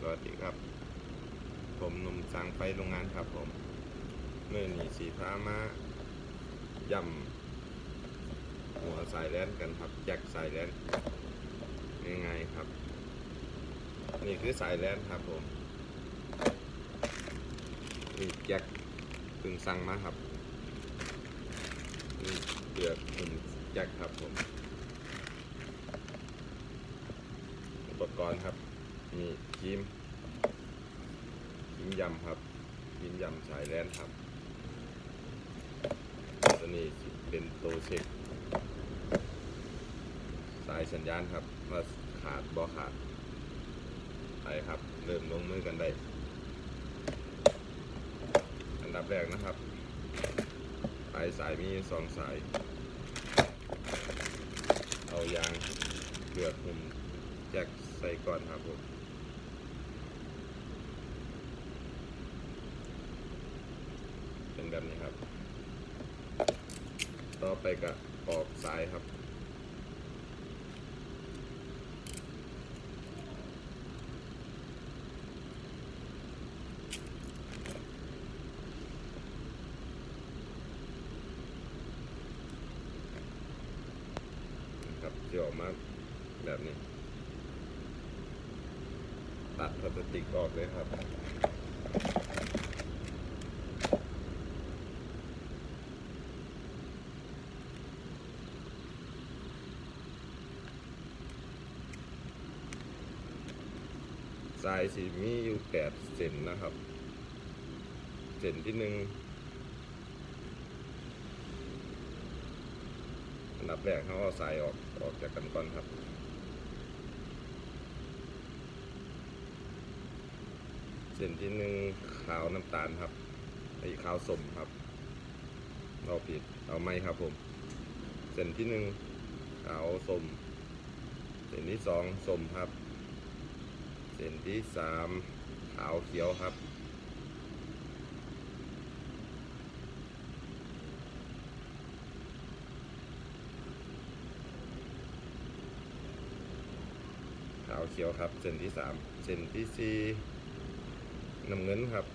สวัสดีครับ ผมหนุ่มสร้างไฟโรงงานครับผมเมื่อนี้สีฟ้ามาย่ำหัวสายแลนกันครับแจ็คสายแลนง่ายๆครับ นี่คือสายแลนครับผมนี่แจ็คเพิ่งสั่งมาครับนี่เปลือกหุ่นแจ็คครับผม อุปกรณ์ครับ มีครีมครีมยำครับครีมยำสายแลนครับ ตัวนี้เป็นตัวเช็คสายสัญญาณครับว่าขาดบ่ขาดไปครับ เริ่มลงมือกันได้ อันดับแรกนะครับปลายสายมีสองสาย เอายางเกลือกหุ่มแจ็คใส่ก่อนครับผม เป็น แบบนี้ครับ ต่อไปกับปอกสายครับนะครับที่ออกมาแบบนี้ ตัดพลาสติกออกเลยครับ สายสีมีอยู่แปดเซนนะครับ เซนที่หนึ่งอันดับแรกเขาเอาสายออกออกจากกันก่อนครับเส้นที่หนึ่งขาวน้ำตาลครับไอ้ขาวสมครับ เราผิดเอาไหมครับผมเส้นที่หนึ่งขาวสมเส้นที่สองสมครับ เส้นที่สามขาวเขียวครับ ขาวเขียวครับเส้นที่สามเส้นที่สี่น้ำเงินครับ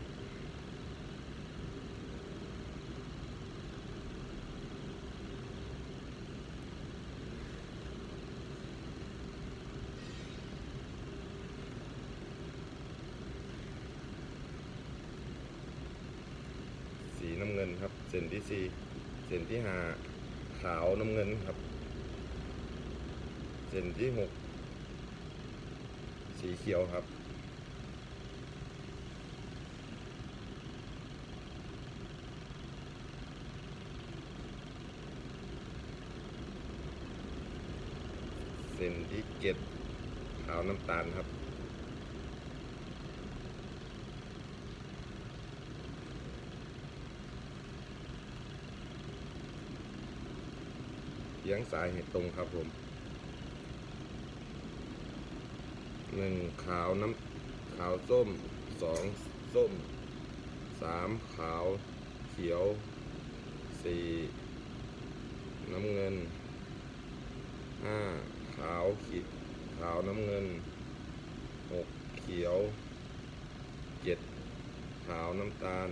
สีน้ำเงินครับ เส้นที่สี่เส้นที่ห้าขาวน้ำเงินครับ เส้นที่หกสีเขียวครับ เส้นที่เจ็ดขาวน้ำตาลครับ เลี้ยงสายให้ตรงครับผมหนึ่งขาวน้ำขาวส้มสองส้มสามขาวเขียวสี่น้ำเงินห้าขาวขีดขาวน้ำเงินหกเขียวเจ็ดขาวน้ำตาล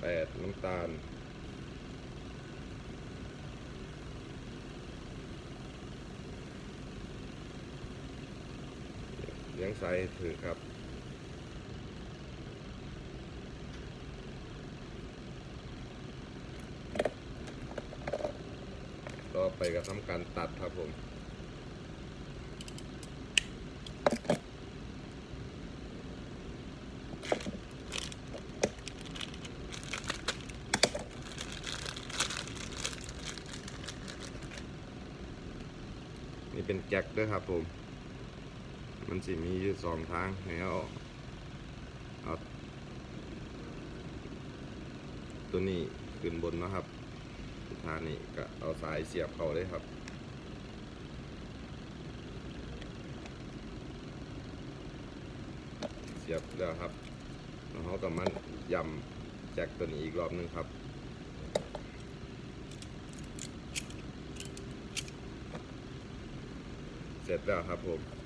แปดน้ำตาล เลี้ยงให้ถือครับต่อไปก็ทำการตัดครับผมนี่เป็นแจ็คด้วยครับผม มันสิมีอยู่สองทางให้เอาเอาตัวนี้ขึ้นบนนะครับทางนี้ก็เอาสายเสียบเข้าเลยครับเสียบแล้วครับแล้วเขาก็มันยำแจ็คตัวนี้อีกรอบหนึงครับเสร็จแล้วครับผม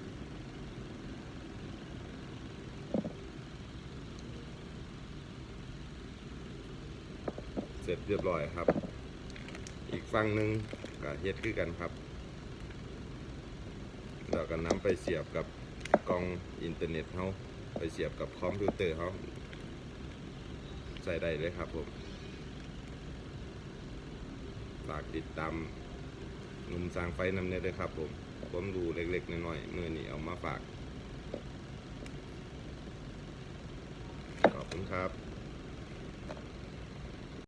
เสร็จเรียบร้อยครับ อีกฝั่งหนึ่งก็เฮ็ดคือกันครับแล้วก็นำไปเสียบกับกล้องอินเทอร์เน็ตเขาไปเสียบกับคอมพิวเตอร์เขาใส่ได้เลยครับผมฝากติดตามหนุ่มสร้างไฟนำเนี่ยด้วยครับผมผมดูเล็กๆน้อยๆมือนี้เอามาฝาก ขอบคุณครับ